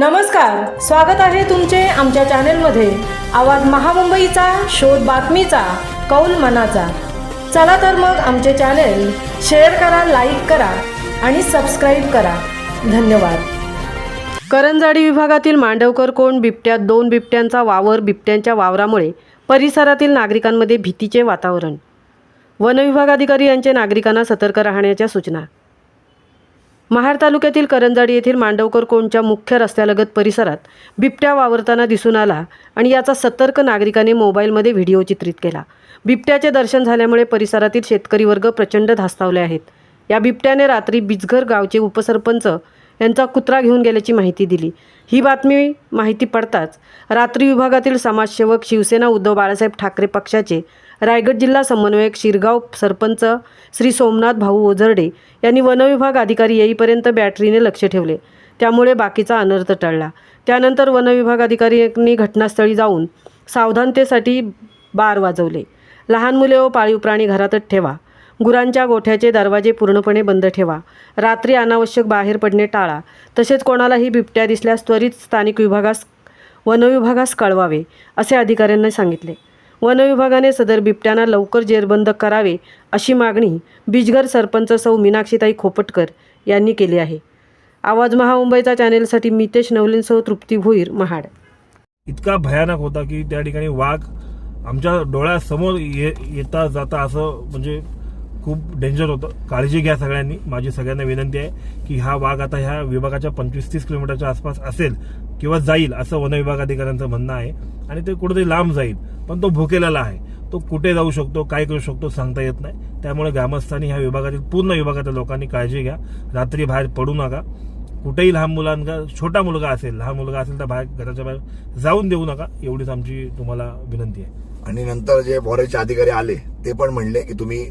नमस्कार स्वागत आहे तुमचे आमच्या चॅनेलमध्ये. आवाज महामुंबईचा शोध बातमीचा कौल मनाचा. चला तर मग आमचे चॅनेल शेअर करा लाईक करा आणि सबस्क्राईब करा. धन्यवाद. करंजाडी विभागातील मांडवकर कोण बिबट्यात दोन बिबट्यांचा वावर बिबट्यांच्या वावरामुळे परिसरातील नागरिकांमध्ये भीतीचे वातावरण. वनविभागाधिकारी यांचे नागरिकांना सतर्क राहण्याच्या सूचना. महाड तालुक्यातील करंजाडी येथील मांडवकर कोणच्या मुख्य रस्त्यालगत परिसरात बिबट्या वावरताना दिसून आला आणि याचा सतर्क नागरिकाने मोबाईलमध्ये व्हिडिओ चित्रित केला. बिबट्याचे दर्शन झाल्यामुळे परिसरातील शेतकरी वर्ग प्रचंड धास्तावले आहेत. या बिबट्याने रात्री बिजघर गावचे उपसरपंच यांचा कुत्रा घेऊन गेल्याची माहिती दिली. ही बातमी माहिती पडताच रात्री विभागातील समाजसेवक शिवसेना उद्धव बाळासाहेब ठाकरे पक्षाचे रायगड जिल्हा समन्वयक शिरगाव सरपंच श्री सोमनाथ भाऊ ओझरडे यांनी वनविभाग अधिकारी येईपर्यंत बॅटरीने लक्ष ठेवले. त्यामुळे बाकीचा अनर्थ टळला. त्यानंतर वनविभाग अधिकाऱ्यांनी घटनास्थळी जाऊन सावधानतेसाठी बार वाजवले. लहान मुले व पाळीव प्राणी घरातच ठेवा. गुरांच्या गोठ्याचे दरवाजे पूर्णपणे बंद ठेवा. रात्री अनावश्यक बाहेर पडणे टाळा. तसेच कोणालाही बिबट्या दिसल्यास त्वरित स्थानिक विभागास वनविभागास कळवावे असे अधिकाऱ्यांनी सांगितले. वनविभागाने सदर बिबट्यांना लवकर जेरबंद करावे अशी मागणी बिजगर सरपंच सौ मीनाक्षीताई खोपटकर यांनी केली आहे. आवाज महामुंबईचा चॅनेलसाठी मितेश नवलींसह तृप्ती भोईर महाड. इतका भयानक होता की त्या ठिकाणी वाघ आमच्या डोळ्यासमोर ये येता जाता असं म्हणजे खूप डेंजर होतं. काळजी घ्या सगळ्यांनी. माझी सगळ्यांना विनंती आहे की हा वाघ आता ह्या विभागाच्या पंचवीस तीस किलोमीटरच्या आसपास असेल किंवा जाईल असं वन विभाग अधिकाऱ्यांचं म्हणणं आहे आणि ते कुठेतरी लांब जाईल. पण तो भुकेलेला आहे. तो कुठे जाऊ शकतो काय करू शकतो सांगता येत नाही. त्यामुळे ग्रामस्थांनी ह्या विभागातील पूर्ण विभागातील लोकांनी काळजी घ्या. रात्री बाहेर पडू नका. कुठेही लहान मुलांना छोटा मुलगा असेल लहान मुलगा असेल तर बाहेर घराच्या बाहेर जाऊन देऊ नका. एवढीच आमची तुम्हाला विनंती आहे. आणि नंतर जे फॉरेस्टचे अधिकारी आले ते पण म्हणले की तुम्ही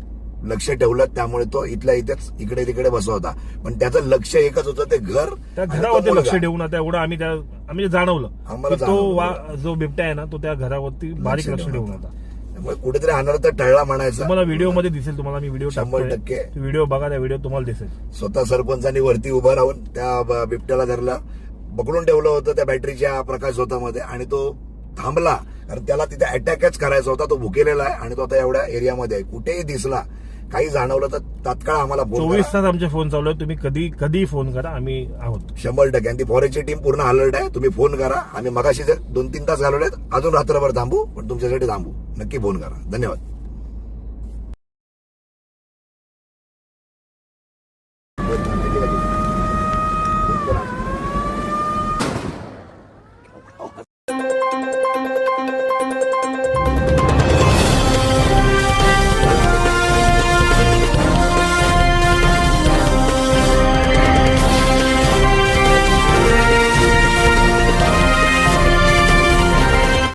लक्ष ठेवलं त्यामुळे तो इथल्या इथेच इकडे तिकडे बसवता पण त्याचं लक्ष एकच होतं ते घर त्या घरावरती लक्ष. ठेवून आता एवढं आम्ही त्या आम्ही जाणवलं की तो. वा जो बिबट्या आहे ना तो त्या घरावरती बारीक लक्ष ठेवून होता. त्यामुळे कुठेतरी अनर्थ टळला म्हणायचा. तुम्हाला व्हिडिओमध्ये दिसेल तुम्हाला मी व्हिडिओ शंभर टक्के. व्हिडिओ बघा त्या व्हिडिओ तुम्हाला दिसेल. स्वतः सरपंचांनी वरती उभं राहून त्या ब- बिबट्याला धरला. पकडून ठेवलं होतं त्या बॅटरीच्या प्रकाश स्वतःमध्ये आणि तो थांबला. कारण त्याला तिथे अटॅकच करायचा होता तो भुकेलेला आहे आणि तो आता एवढ्या एरियामध्ये आहे. कुठेही दिसला. काही जाणवलं तर तात्काळ आम्हाला फोन चोवीस करा. तास आमचे फोन चालू आहे तुम्ही कधी कधी फोन करा. आम्ही आहोत. शंभर टक्के. आणि ती फॉरेस्टची टीम पूर्ण अलर्ट आहे. तुम्ही फोन करा. आम्ही मगाशी जर दोन तीन तास घालवलेत. अजून रात्रभर थांबू पण तुमच्यासाठी थांबू. नक्की फोन करा. धन्यवाद.